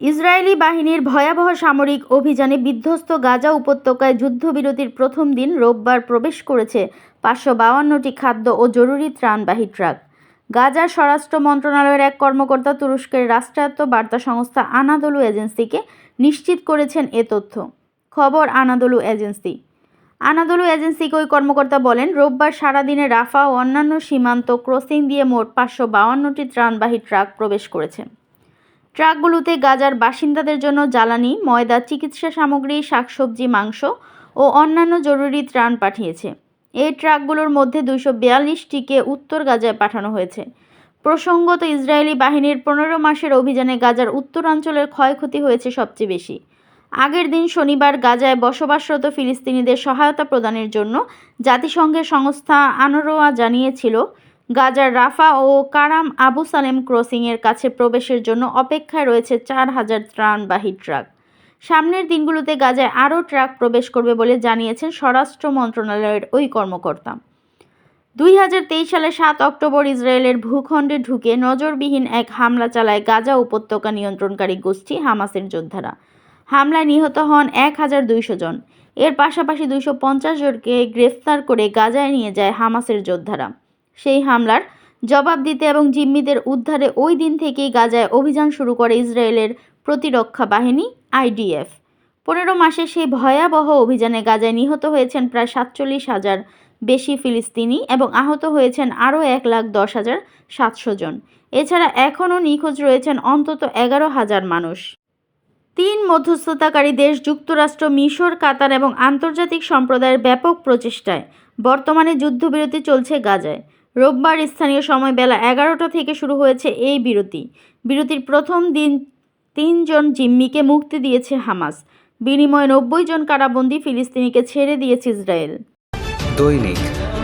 Israeli বাহিনীর ভয়াবহ সামরিক অভিযানে বিধ্বস্ত গাজা উপত্যকায় যুদ্ধবিরতির প্রথম দিন রোববার প্রবেশ করেছে পাঁচশো বাউান্নটি খাদ্য ও জরুরি ত্রাণবাহী ট্রাক। গাজার স্বরাষ্ট্র মন্ত্রণালয়ের এক কর্মকর্তা তুরস্কের রাষ্ট্রায়ত্ত বার্তা সংস্থা আনাদলু এজেন্সিকে নিশ্চিত করেছেন এ তথ্য। খবর আনাদলু এজেন্সি। আনাদলু এজেন্সিকে ওই কর্মকর্তা বলেন, রোববার সারাদিনে রাফা ও অন্যান্য সীমান্ত ক্রসিং দিয়ে মোট পাঁচশো বাউান্নটি ত্রাণবাহী ট্রাক প্রবেশ করেছে। ট্রাকগুলোতে গাজার বাসিন্দাদের জন্য জ্বালানি, ময়দা, চিকিৎসা সামগ্রী, শাকসবজি, মাংস ও অন্যান্য জরুরি ত্রাণ পাঠিয়েছে। এই ট্রাকগুলোর মধ্যে দুইশো বিয়াল্লিশটিকে উত্তর গাজায় পাঠানো হয়েছে। প্রসঙ্গত, ইসরায়েলি বাহিনীর পনেরো মাসের অভিযানে গাজার উত্তরাঞ্চলের ক্ষয়ক্ষতি হয়েছে সবচেয়ে বেশি। আগের দিন শনিবার গাজায় বসবাসরত ফিলিস্তিনিদের সহায়তা প্রদানের জন্য জাতিসংঘের সংস্থা আনরোয়া জানিয়েছিল গাজার রাফা ও কারাম আবু সালেম ক্রসিংয়ের কাছে প্রবেশের জন্য অপেক্ষায় রয়েছে চার হাজার ত্রাণবাহী ট্রাক। সামনের দিনগুলোতে গাজায় আরও ট্রাক প্রবেশ করবে বলে জানিয়েছেন স্বরাষ্ট্র মন্ত্রণালয়ের ওই কর্মকর্তা। দুই হাজার তেইশ সালের সাত অক্টোবর ইসরায়েলের ভূখণ্ডে ঢুকে নজরবিহীন এক হামলা চালায় গাজা উপত্যকা নিয়ন্ত্রণকারী গোষ্ঠী হামাসের যোদ্ধারা। হামলায় নিহত হন এক হাজার দুইশো জন। এর পাশাপাশি দুইশো পঞ্চাশ জনকে গ্রেফতার করে গাজায় নিয়ে যায় হামাসের যোদ্ধারা। সেই হামলার জবাব দিতে এবং জিম্মিদের উদ্ধারে ওই দিন থেকেই গাজায় অভিযান শুরু করে ইসরায়েলের প্রতিরক্ষা বাহিনী, আইডিএফ। পনেরো মাসে সেই ভয়াবহ অভিযানে গাজায় নিহত হয়েছেন প্রায় সাতচল্লিশ হাজার বেশি ফিলিস্তিনি এবং আহত হয়েছেন আরও এক লাখ দশ হাজার সাতশো জন। এছাড়া এখনও নিখোঁজ রয়েছেন অন্তত এগারো হাজার মানুষ। তিন মধ্যস্থতাকারী দেশ যুক্তরাষ্ট্র, মিশর, কাতার এবং আন্তর্জাতিক সম্প্রদায়ের ব্যাপক প্রচেষ্টায় বর্তমানে যুদ্ধবিরতি চলছে গাজায়। রোববার স্থানীয় সময় বেলা এগারোটা থেকে শুরু হয়েছে এই বিরতি। বিরতির প্রথম দিন তিনজন জিম্মিকে মুক্তি দিয়েছে হামাস। বিনিময়ে নব্বই জন কারাবন্দি ফিলিস্তিনিকে ছেড়ে দিয়েছে ইসরায়েল। দৈনিক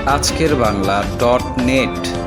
আজকের বাংলা ডট নেট।